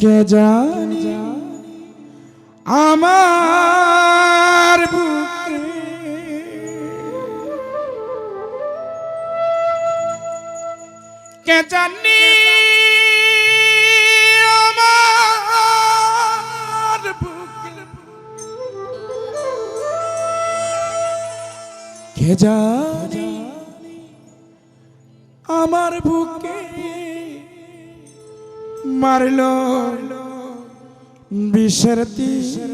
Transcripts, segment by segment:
কে জানি? আমার কে জানি? আমার কে জানি? আমার বুকে। মারল বিষের তীর।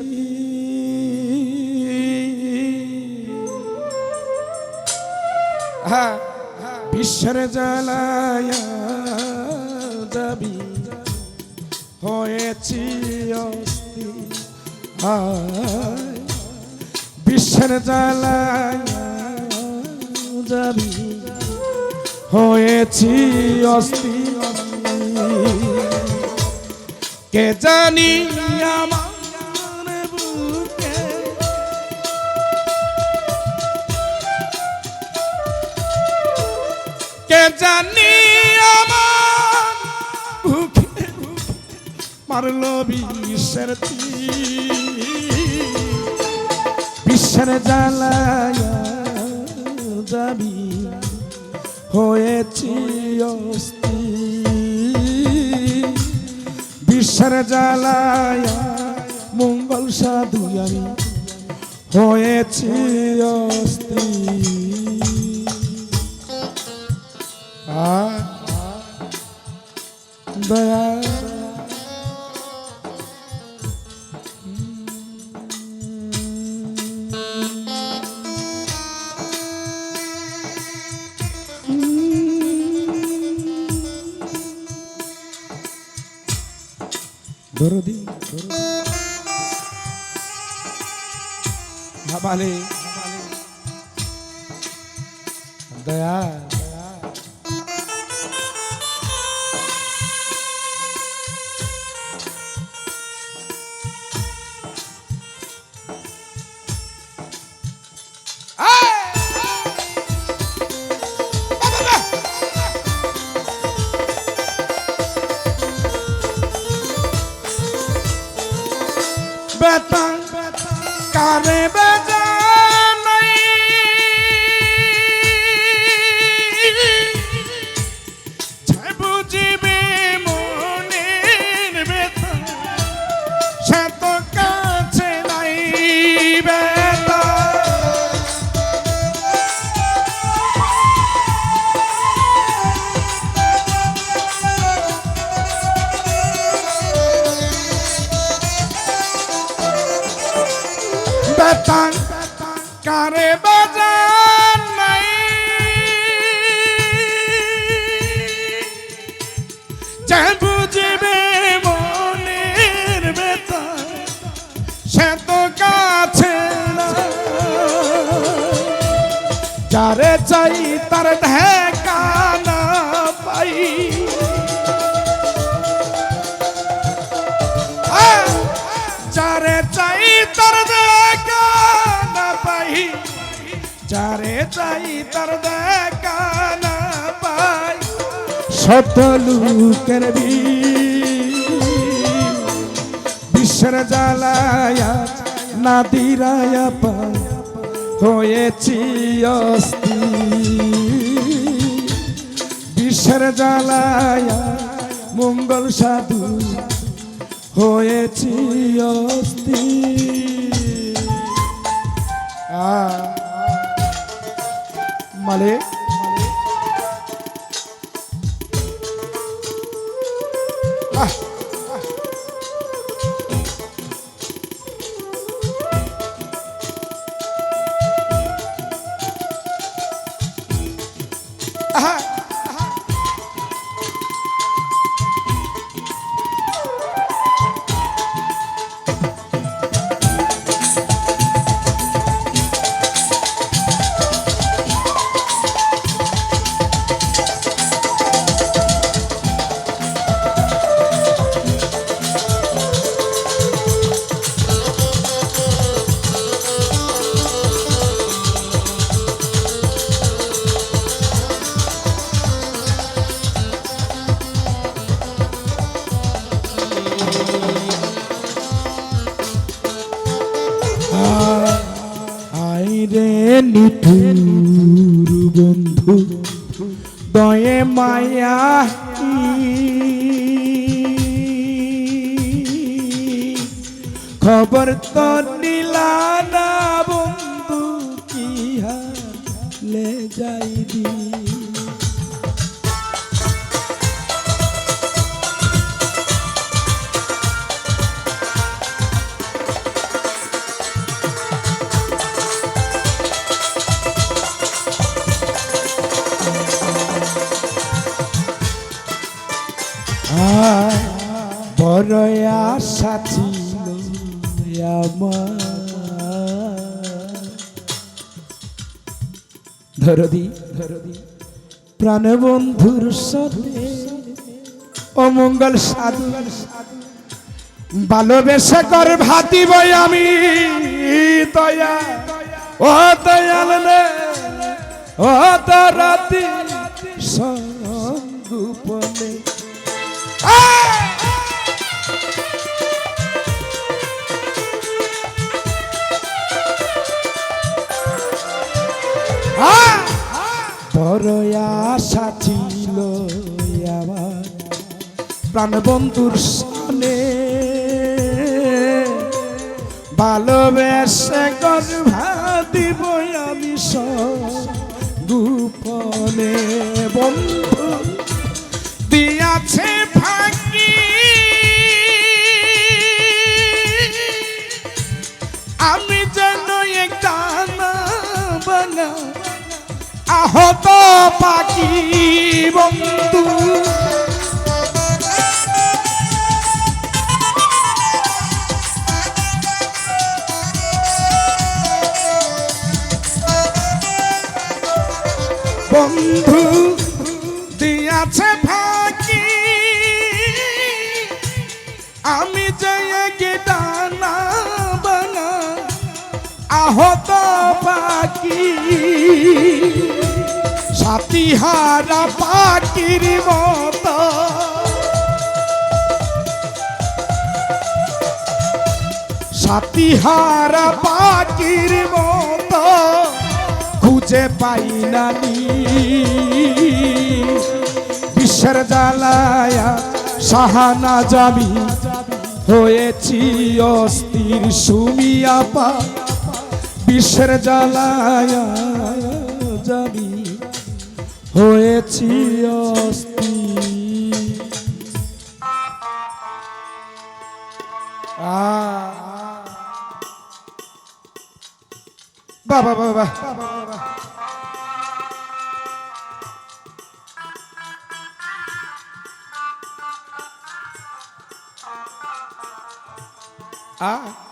হ্যাঁ বিশ্বের জ্বালায় হয়েছি অস্থি বিশ্বের জ্বালায় হয়েছি অস্থি কে জানি আমার বুকে? কে জানি আমার বুকে? মারলো বিশ্বের বিশ্বের জ্বালায় যাবি। হয়েছি অস্থি বিশ্বের জ্বালায় মঙ্গল সাধু আমি হয়েছি অস্থি। দয়া দরদি হাবালে দয়া কারে বেজা নাই যে বুঝিবে মনের বেতা কাছে যারে চাই তার ঢেকা না পাই! যারে চাই চাই তার দেখা না পাই। শত লোকের বিশ্বের জ্বালায়া না দিরায়া পায় হয়েছি অস্থি। বিশ্বের জ্বালায়া মঙ্গল সাধু। হয়েছি অস্থি। মালে Malê. নিঠুর বন্ধু। দয়ে মায়া খবর তো নিলা না বন্ধু কি হালে যাই বড় আশা ধরদি ধরদি প্রাণবন্ধুর সাথে অমঙ্গল সাধু ভালোবেসে কর ভাতিব আমি, দয়া, ও দয়াল ও রাতি সঙ্গুপনে বড় প্রাণবন্ধুর সামনে। ভালোবেসে গর্ভা দিব আমি গোপনে বন্ধু। দিয়াছে ভাঙ্গি পাখি বন্ধু। বন্ধু দিয়াছে ফাঁকি। আমি জয় গেদানা বানা আহত পাখি। সাতিহারা পাখির মতো। সাতিহারা পাখির মতো, খুঁজে পাই নানি বিশ্বের জ্বালায়া সাহানা যাবি হয়েছি অস্থির সুমিয়া পা। বিশ্বের জ্বালায়া যাবি হয়েছি অস্থির বাবা বাবা আ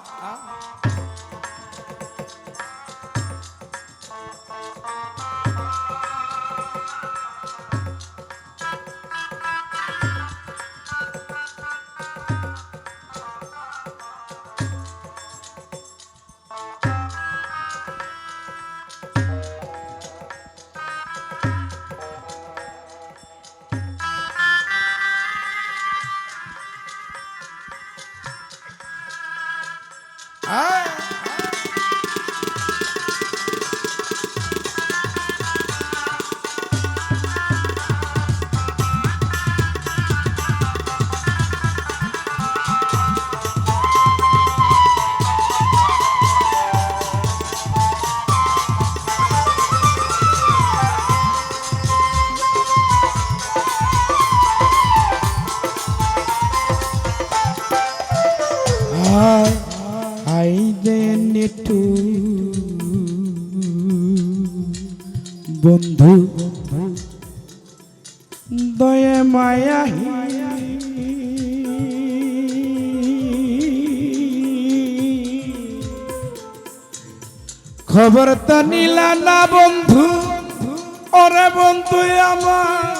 দয়ে মায়া খবর তো নিলা না বন্ধু, ওরে বন্ধু আমার।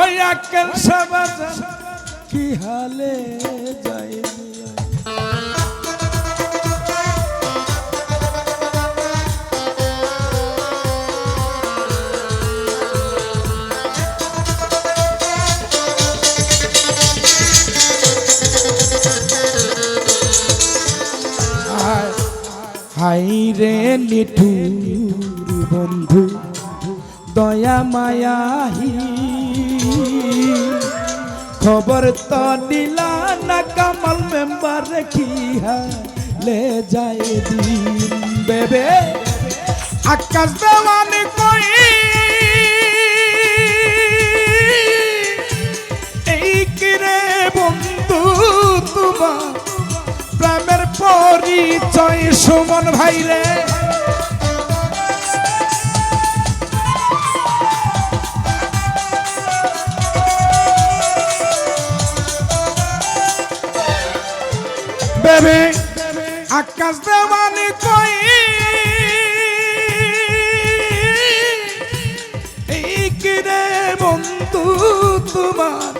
ওই আকেল সবাজ কি হালে যাই নিঠুর বন্ধু, দয়া মায়াহি। খবর তো দিলা না কামাল মেম্বার কি লে যায় দিন বেবে? আকাশ দেওয়ানি কই? এই কিরে বন্ধু তোমার প্রেমের পরিচয় সুমন ভাই বেবে আকাশ দেওয়ানি কই? এই কিরে বন্ধু তোমার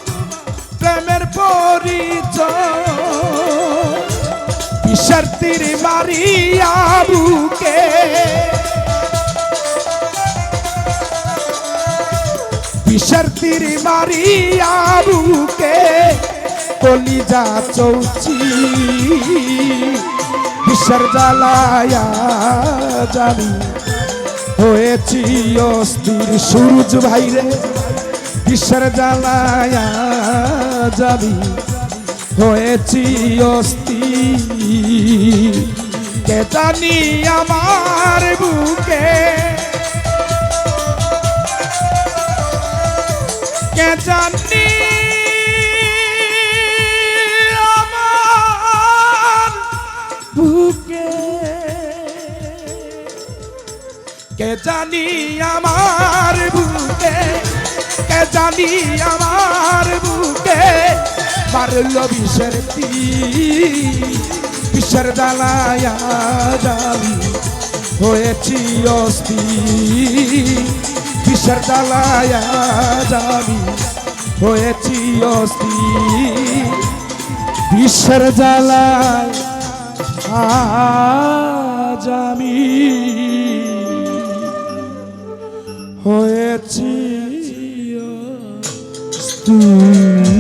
প্রেমের পরিচয়? তীর মারিয়া বুকে। বিষার তীর মারিয়া বুকে। কলিজা চৌচি বিষার জ্বালায়া জানি, হয়েছি অস্থির সূর্য ভাইরে বিষার জ্বালায়া যাবি হয়েছি অস্থির। কে জানি আমার বুকে, কে জানি জানি আমার বুকে, কে জানি আমার বুকে? মারল বিষের বিষের জ্বালায়া যাবি হয়েছি অস্থি বিষের জ্বালায়া যাবি হয়েছি অস্থি বিষের জ্বালায় আজ আমি হয়েছি অস্থির।